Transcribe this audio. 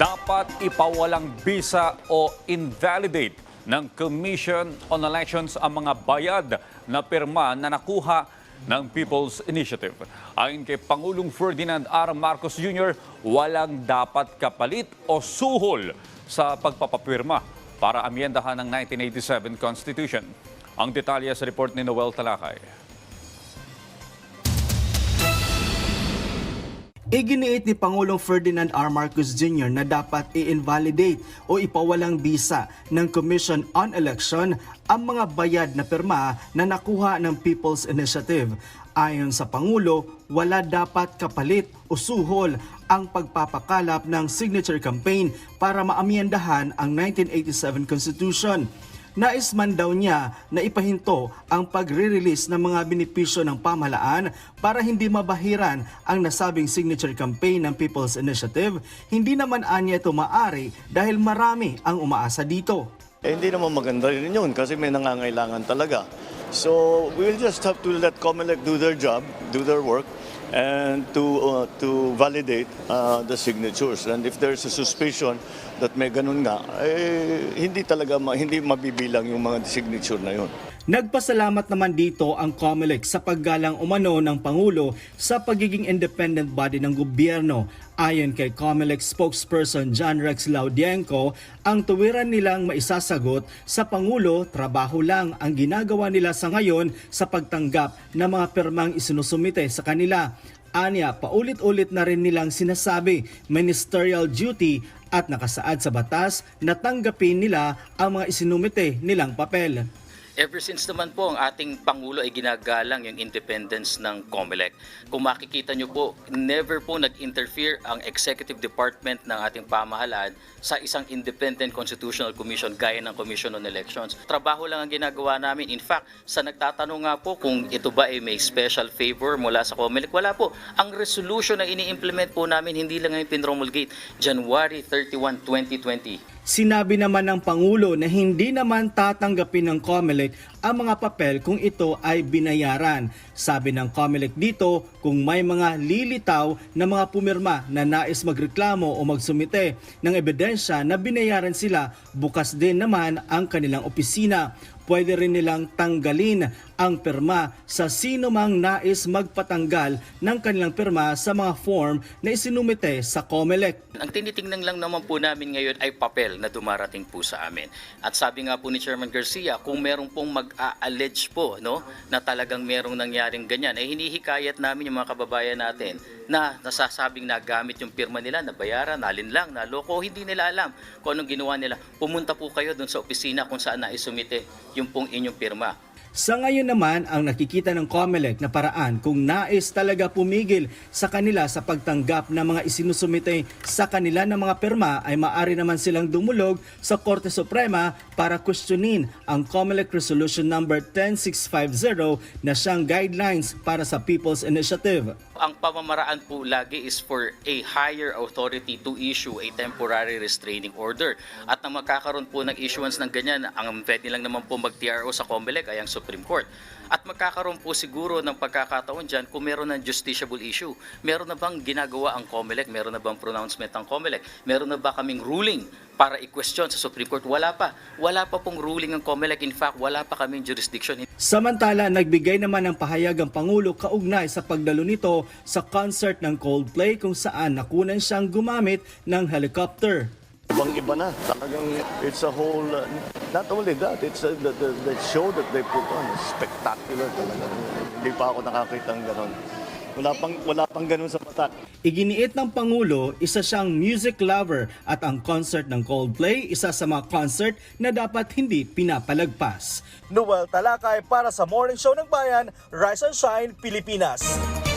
dapat ipawalang bisa o invalidate ng Commission on Elections ang mga bayad na pirma na nakuha ng People's Initiative. Ayon kay Pangulong Ferdinand R. Marcos Jr., walang dapat kapalit o suhol sa pagpapapirma para amyendahan ng 1987 Constitution. Ang detalye sa report ni Noel Talakay. Iginiit ni Pangulong Ferdinand R. Marcos Jr. na dapat i-invalidate o ipawalang bisa ng Commission on Election ang mga bayad na pirma na nakuha ng People's Initiative. Ayon sa Pangulo, wala dapat kapalit o suhol ang pagpapakalap ng signature campaign para maamyendahan ang 1987 Constitution. Nais man daw niya na ipahinto ang pagre-release ng mga benepisyo ng pamahalaan para hindi mabahiran ang nasabing signature campaign ng People's Initiative. Hindi naman anya ito maari dahil marami ang umaasa dito. Eh, hindi naman maganda rin yun kasi may nangangailangan talaga. So we will just have to let COMELEC do their job, do their work, and to uh, to validate uh, the signatures. And if there's a suspicion that may ganun nga, eh, hindi talaga ma- hindi mabibilang yung mga signature na yun. Nagpasalamat naman dito ang COMELEC sa paggalang umano ng Pangulo sa pagiging independent body ng gobyerno. Ayon kay COMELEC spokesperson John Rex Laudienko, ang tuwiran nilang maisasagot sa Pangulo, trabaho lang ang ginagawa nila sa ngayon sa pagtanggap ng mga permang isinusumite sa kanila. Anya, paulit-ulit na rin nilang sinasabi ministerial duty at nakasaad sa batas na tanggapin nila ang mga isinumite nilang papel. Ever since naman po ang ating Pangulo ay ginagalang yung independence ng COMELEC. Kung makikita nyo po, never po nag-interfere ang Executive Department ng ating pamahalaan sa isang Independent Constitutional Commission gaya ng Commission on Elections. Trabaho lang ang ginagawa namin. In fact, sa nagtatanong nga po kung ito ba ay may special favor mula sa COMELEC, wala po. Ang resolution na ini-implement po namin hindi lang ngayon pinromulgate January 31, 2020. Sinabi naman ng Pangulo na hindi naman tatanggapin ng COMELEC ang mga papel kung ito ay binayaran. Sabi ng COMELEC dito kung may mga lilitaw na mga pumirma na nais magreklamo o magsumite ng ebidensya na binayaran sila, bukas din naman ang kanilang opisina. Pwede rin nilang tanggalin ang perma sa sino mang nais magpatanggal ng kanilang perma sa mga form na isinumite sa COMELEC. Ang tinitingnan lang naman po namin ngayon ay papel na dumarating po sa amin. At sabi nga po ni Chairman Garcia, kung merong pong mag-allege po no, na talagang merong nangyaring ganyan, ay hinihikayat namin yung mga kababayan natin na nasasabing nagamit yung pirma nila, nabayaran, nalinlang, naloko, hindi nila alam kung anong ginawa nila. Pumunta po kayo dun sa opisina kung saan naisumite yung pong inyong pirma. Sa ngayon naman, ang nakikita ng COMELEC na paraan kung nais talaga pumigil sa kanila sa pagtanggap ng mga isinusumite sa kanila ng mga perma ay maaari naman silang dumulog sa Korte Suprema para questionin ang COMELEC Resolution Number 10650 na siyang guidelines para sa People's Initiative. Ang pamamaraan po lagi is for a higher authority to issue a temporary restraining order. At nang magkakaroon po ng issuance ng ganyan, ang pwede lang naman po mag-TRO sa COMELEC ay ang Supreme Court. At magkakaroon po siguro ng pagkakataon dyan kung meron ng justiciable issue. Meron na bang ginagawa ang COMELEC? Meron na bang pronouncement ang COMELEC? Meron na ba kaming ruling para i-question sa Supreme Court? Wala pa. Wala pa pong ruling ang COMELEC. In fact, wala pa kaming jurisdiction. Samantala, nagbigay naman ng pahayag ang Pangulo kaugnay sa pagdalo nito sa concert ng Coldplay kung saan nakunan siyang gumamit ng helicopter. Ibang iba na. Talagang it's a whole, uh, not only that, it's a, the, the, the show that they put on is spectacular talaga. Hindi pa ako nakakita ng ganon. Wala pang, wala pang ganon sa mata. Iginiit ng Pangulo, isa siyang music lover at ang concert ng Coldplay, isa sa mga concert na dapat hindi pinapalagpas. Noel Talakay para sa Morning Show ng Bayan, Rise and Shine, Pilipinas.